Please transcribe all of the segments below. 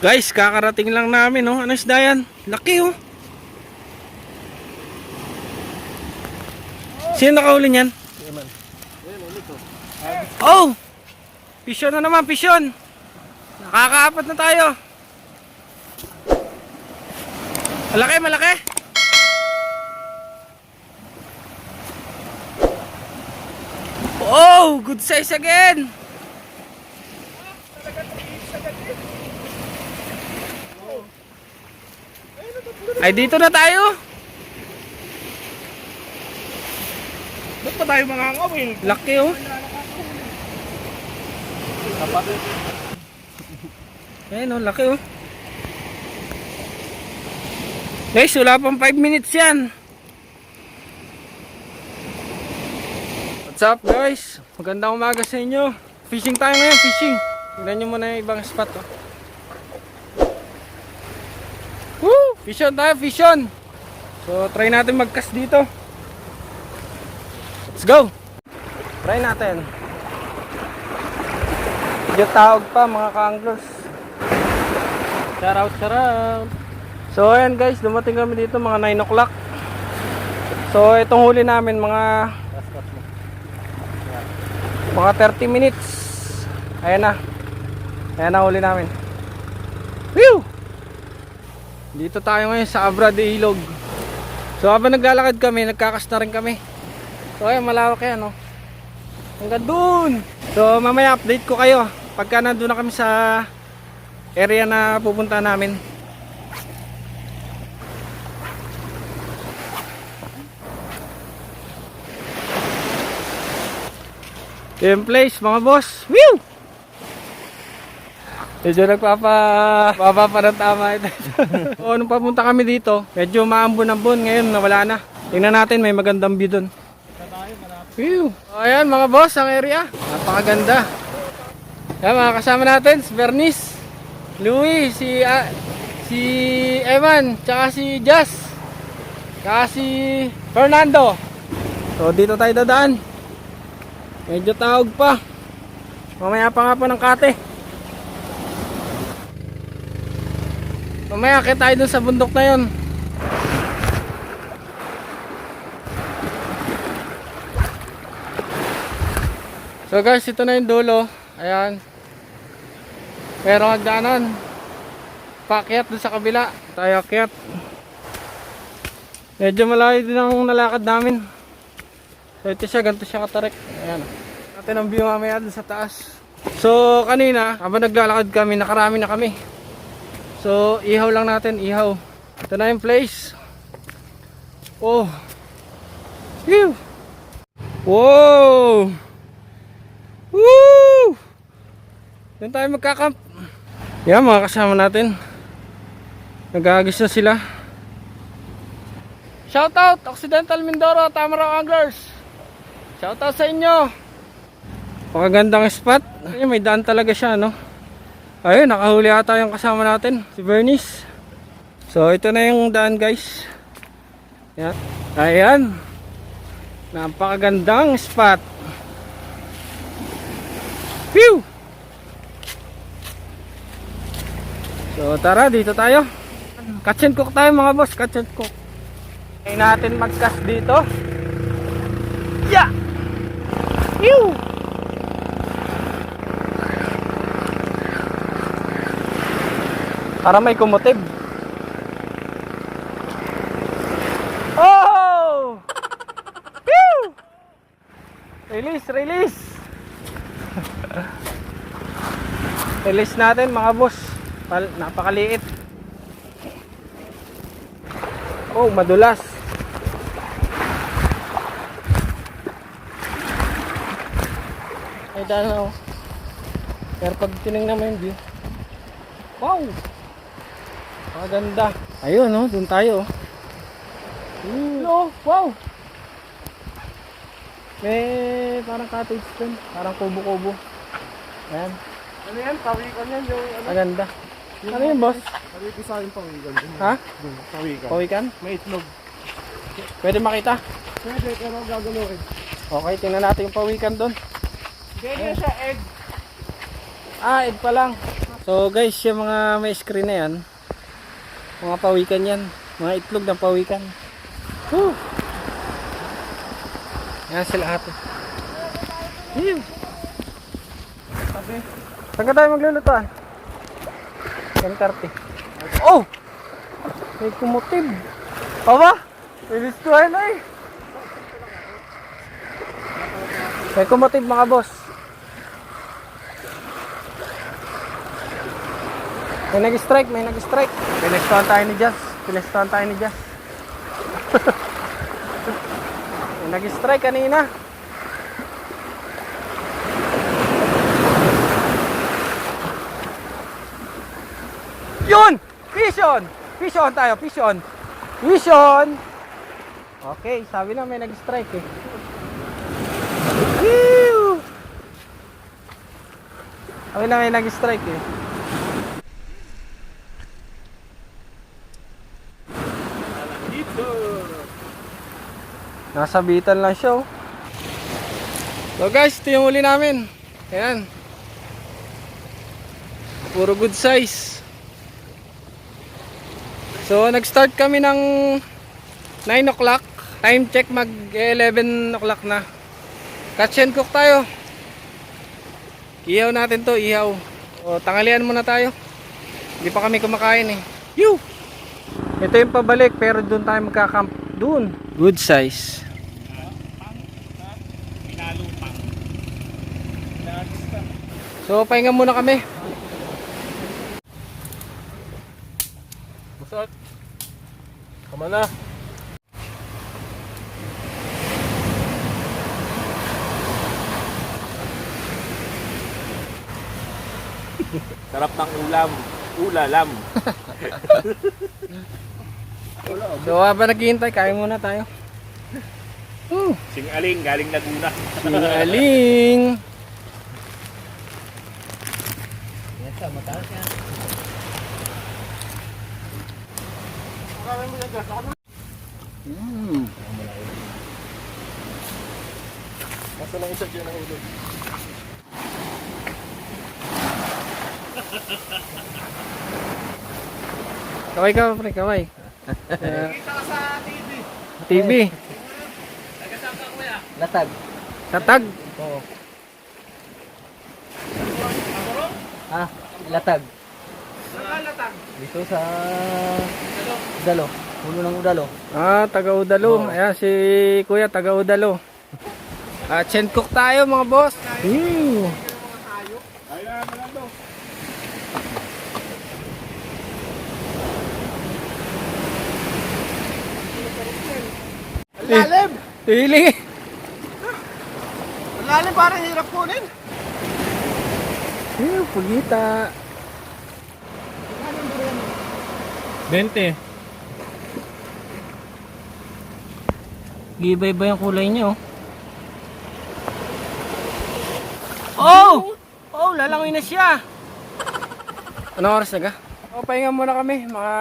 Guys, kakarating lang namin, no? Ano isda yan? Laki, oh. Sino nakahuli niyan? Oh! Pisyon na naman, pisyon! Nakakaapat na tayo. Malaki, malaki. Oh, good size again. Ay, dito na tayo. Ba't pa tayo mga ngawin? Laki oh. Ayan oh, laki oh. Guys, wala pang 5 minutes yan. What's up guys? Magandang umaga sa inyo. Fishing tayo ngayon, fishing. Tignan nyo muna yung ibang spot oh. Fishon tayo, fishon. So, try natin mag-cast dito. Let's go! Try natin. Medyo tawag pa mga ka-anglers. Shout out, shout out. So ayan guys, dumating kami dito mga 9 o'clock. So itong huli namin mga mga 30 minutes. Ayan na. Ayan na huli namin. Whew! Dito tayo ngayon sa Abra de Ilog. So habang naglalakad kami, nagkakas na rin kami. So ayan, malawak yan, no? Hanggang dun! So mamaya update ko kayo pagka nandun na kami sa area na pupunta namin. Yung place, mga boss. Woo! Medyo nagpapa papapa ng tama ito. o, nung papunta kami dito, medyo maambon-ambon. Ngayon, nawala na. Tingnan natin, may magandang view. Whew. O, ayan mga boss, ang area. Napakaganda. Ayan, mga kasama natin, si Bernice, Louie, si, ah, si Evan, tsaka si Jazz, tsaka si Fernando. So, dito tayo dadaan. Medyo tawag pa. Mamaya pa nga po ng kate. Mamaya akit tayo dun sa bundok na yon. So guys, ito na yung dulo. Ayan. Merong hagdanan. Paakyat dun sa kabila. Tayo akyat. Medyo malayo din ang nalakad namin. So ito siya, ganito siya katarek. Ayan. Natin ang view mamaya dun sa taas. So kanina, habang naglalakad kami, nakarami na kami. So ihaw lang natin, ihaw. Ito na yung place. Oh. Phew. Wow. Woo! Doon tayo magkakamp. Yan mga kasama natin. Nagagis na sila. Shoutout Occidental Mindoro, Tamaraw Anglers. Shoutout sa inyo. Pakagandang spot. May daan talaga siya, no? Ayun, nakahuli ata yung kasama natin, si Bernice. So, ito na yung daan, guys. Yan. Ayan. Napakagandang spot. Phew! So, tara, dito tayo. Catch and cook tayo, mga boss. Catch and cook. Ay natin mag-cast dito. Yeah! Phew! Para may kumutib. Oh! Release, release! release natin mga boss. Pal napakaliit. Oh, madulas. Ay, dahil oh. Pero pag tinignan mo yung view, wow! Maganda. Ayun, no? Doon tayo. Hello, wow! May parang cottage doon. Parang kubo-kubo. Ayan. Ano yan? Pawikan yan yung ano? Maganda. Ano yun, boss? Sabi sa akin pawikan. Ha? Dun, Pawikan. Pawikan? May itlog. Pwede makita? Pwede, pero gagawin. Okay, tingnan natin yung pawikan doon. Ganyan siya egg. Ah, ed pa lang. So guys, yung mga may screen na yan, mga pawikan yan, mga itlog ng pawikan. Woo! Yan sila ate. Ew! Saan ka tayo maglulutuan? 10.30. Oh! May kumutib. Aba! Ilis ko na eh. May kumutib mga boss. May nag-strike, may nag-strike. Pinestuhan tayo ni Jazz. Pinestuhan tayo ni Jazz. may nag-strike kanina. Yun! Fish on! Fish on tayo, fish on. Fish on! Okay, sabi na may nag-strike eh. Whew! Sabi na may nag-strike eh. Nasa bitan lang siya oh. So guys, ito yung huli namin. Ayan. Puro good size. So nag-start kami ng 9 o'clock. Time check mag 11 o'clock na. Catch and cook tayo. Ihaw natin to, ihaw. O tangalian muna tayo. Hindi pa kami kumakain eh. Yoo! Ito yung pabalik pero doon tayo magkakamp. Doon. Good size. So pahinga muna kami. Masat. Tama na. Sarap ng ulam. Ulalam. So habang naghihintay, kain muna tayo. Hmm, Singaling galing Laguna. singaling. Mm. Nasa lang isa dyan ang ulo. Kaway ka, pre, kaway. Kita ka sa TV. TV. Latag. Tatag. Oo. Ah, latag. Nakalatag. Dito sa Udalo. Ulo ng Udalo. Ah, taga Udalo. Ayan, si Kuya, taga Udalo. Ah, chain cook tayo mga boss. Ew. Lalim! Tili. Lalim parang hirap kunin. Ew, pugita. 20. Iba-iba yung kulay niya, oh. Oh! Oh, lalangoy na siya. Anong oras na ka? O, pahinga muna kami. Mga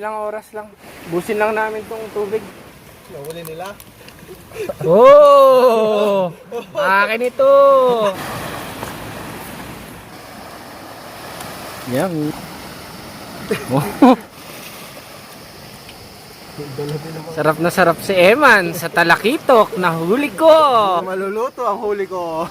ilang oras lang. Busin lang namin tong tubig. Nahuli nila. Oh! Akin ito! Yan. Oh. sarap na sarap si Eman sa talakitok na huli ko. Maluluto ang huli ko.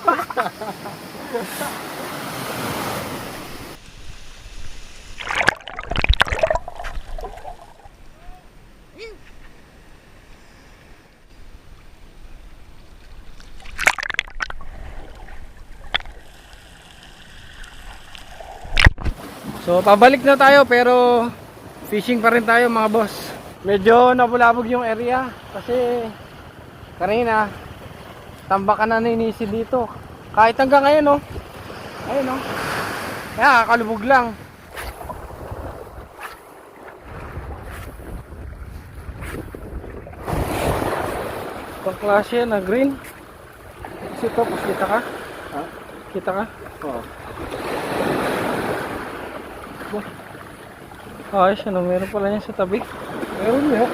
So pabalik na tayo pero fishing pa rin tayo mga boss. Medyo nabulabog yung area kasi kanina tambakan na ninisi dito. Kahit hanggang ngayon no. Ayun no. Kaya kakalubog lang. Pang klase yan na green. Kasi ito, kita ka? Ha? Kita ka? Oo. Ayos ano, meron pala niya sa tabi. Meron niya.